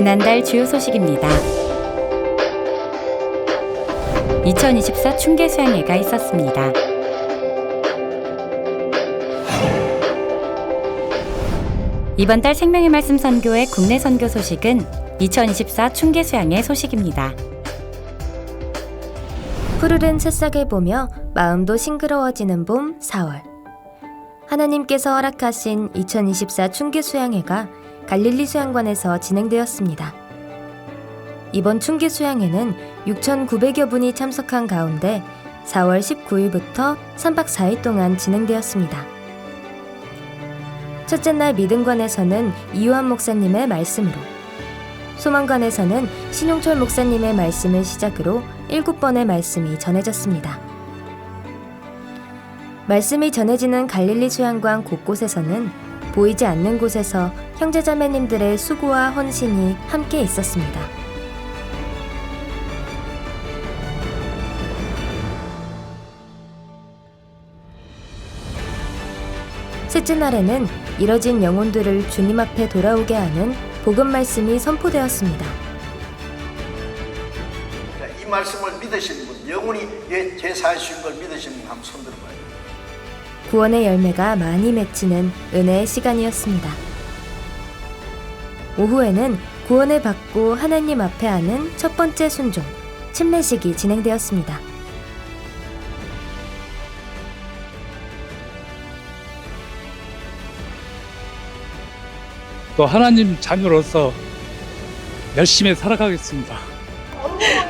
지난달 주요 소식입니다. 2024 충계 수양회가 있었습니다. 이번 달 생명의 말씀 선교회 국내 선교 소식은 2024 충계 수양회 소식입니다. 푸르른 새싹을 보며 마음도 싱그러워지는 봄 4월. 하나님께서 허락하신 2024 충기 수양회가 갈릴리 수양관에서 진행되었습니다. 이번 충기 수양회는 6,900여 분이 참석한 가운데 4월 19일부터 3박 4일 동안 진행되었습니다. 첫째 날 믿음관에서는 이유한 목사님의 말씀으로 소망관에서는 신용철 목사님의 말씀을 시작으로 일곱 번의 말씀이 전해졌습니다. 말씀이 전해지는 갈릴리 수양관 곳곳에서는 보이지 않는 곳에서 형제자매님들의 수고와 헌신이 함께 있었습니다. 셋째 날에는 이뤄진 영혼들을 주님 앞에 돌아오게 하는 복음 말씀이 선포되었습니다. 자, 이 말씀을 믿으시는 분, 영원히 예, 제사하신 걸 믿으시는 분 한번 손 들어봐요. 구원의 열매가 많이 맺히는 은혜의 시간이었습니다. 오후에는 구원을 받고 하나님 앞에 하는 첫 번째 순종, 침례식이 진행되었습니다. 또 하나님 자녀로서 열심히 살아가겠습니다.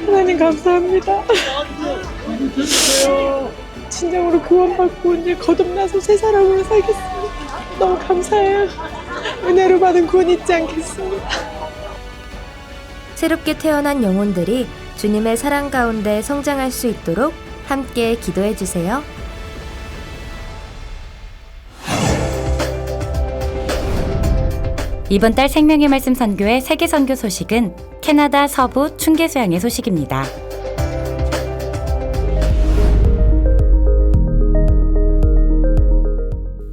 하나님 감사합니다. 진정으로 구원받고 이제 거듭나서 새 사람으로 살겠습니다. 너무 감사해요. 은혜로 받은 구원 잊지 않겠습니다. 새롭게 태어난 영혼들이 주님의 사랑 가운데 성장할 수 있도록 함께 기도해 주세요. 이번 달 생명의 말씀 선교회 세계 선교 소식은 캐나다 서부 충계 수양회 소식입니다.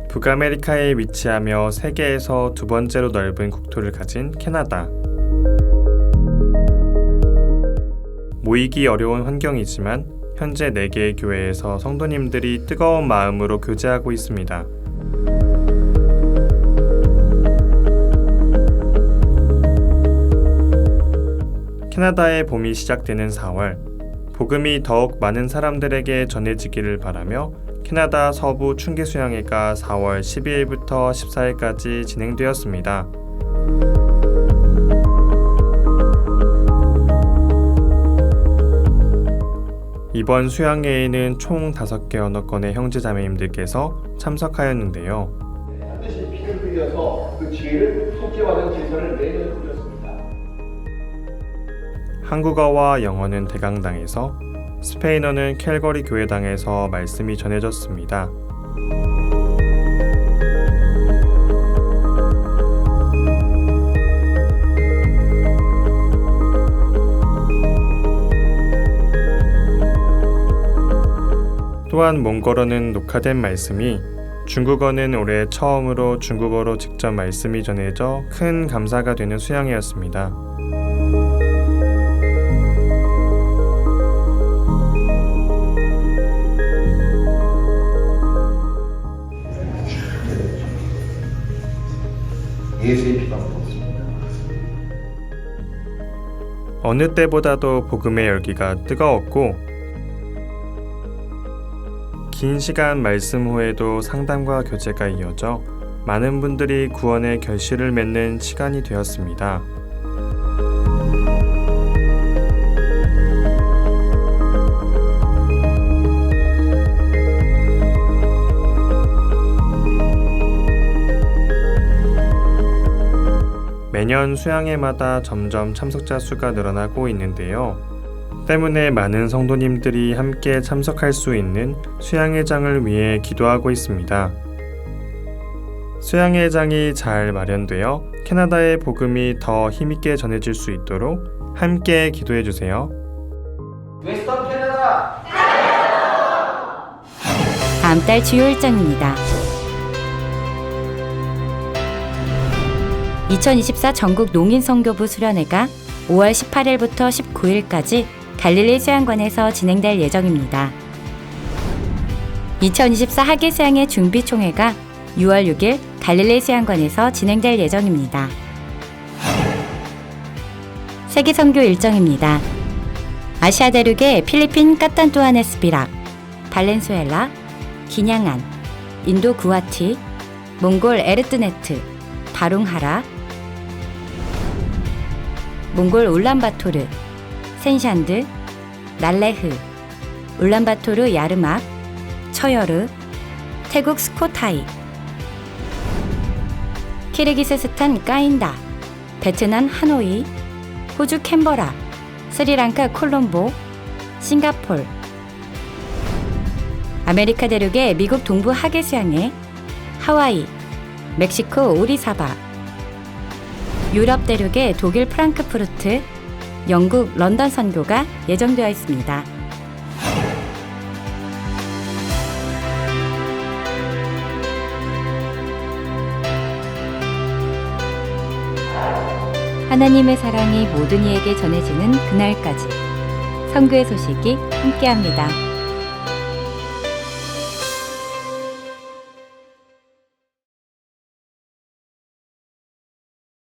북아메리카에 위치하며 세계에서 두 번째로 넓은 국토를 가진 캐나다. 모이기 어려운 환경이지만 현재 4개의 교회에서 성도님들이 뜨거운 마음으로 교제하고 있습니다. 캐나다의 봄이 시작되는 4월, 복음이 더욱 많은 사람들에게 전해지기를 바라며 캐나다 서부 충계 수양회가 4월 12일부터 14일까지 진행되었습니다. 이번 수양회에는 총 5개 언어권의 형제자매님들께서 참석하였는데요. 반드시 피를 흘려서 그 죄를 속죄받은 제사를 내년에 드렸습니다. 한국어와 영어는 대강당에서 스페인어는 캘거리 교회당에서 말씀이 전해졌습니다. 또한 몽골어는 녹화된 말씀이 중국어는 올해 처음으로 중국어로 직접 말씀이 전해져 큰 감사가 되는 수양이었습니다. 어느 때보다도 복음의 열기가 뜨거웠고 긴 시간 말씀 후에도 상담과 교제가 이어져 많은 분들이 구원의 결실을 맺는 시간이 되었습니다. 매년 수양회마다 점점 참석자 수가 늘어나고 있는데요. 때문에 많은 성도님들이 함께 참석할 수 있는 수양회장을 위해 기도하고 있습니다. 수양회장이 잘 마련되어 캐나다의 복음이 더 힘있게 전해질 수 있도록 함께 기도해 주세요. 웨스턴 캐나다 다음 달 주요 일정입니다. 2024 전국 농인선교부 수련회가 5월 18일부터 19일까지 갈릴리 수양관에서 진행될 예정입니다. 2024 하계 수양의 준비 총회가 6월 6일 갈릴리 수양관에서 진행될 예정입니다. 세계 선교 일정입니다. 아시아 대륙의 필리핀 까탄투아네스비락, 발렌수엘라, 기냥안, 인도 구아티, 몽골 에르뜨네트, 바룽하라, 몽골 울란바토르, 센샨드, 날레흐, 울란바토르 야르막, 처여르, 태국 스코타이, 키르기스스탄 까인다, 베트남 하노이, 호주 캔버라, 스리랑카 콜롬보, 싱가폴, 아메리카 대륙의 미국 동부 하계 수양에 하와이, 멕시코 오리사바, 유럽 대륙의 독일 프랑크푸르트, 영국 런던 선교가 예정되어 있습니다. 하나님의 사랑이 모든 이에게 전해지는 그날까지 선교의 소식이 함께합니다.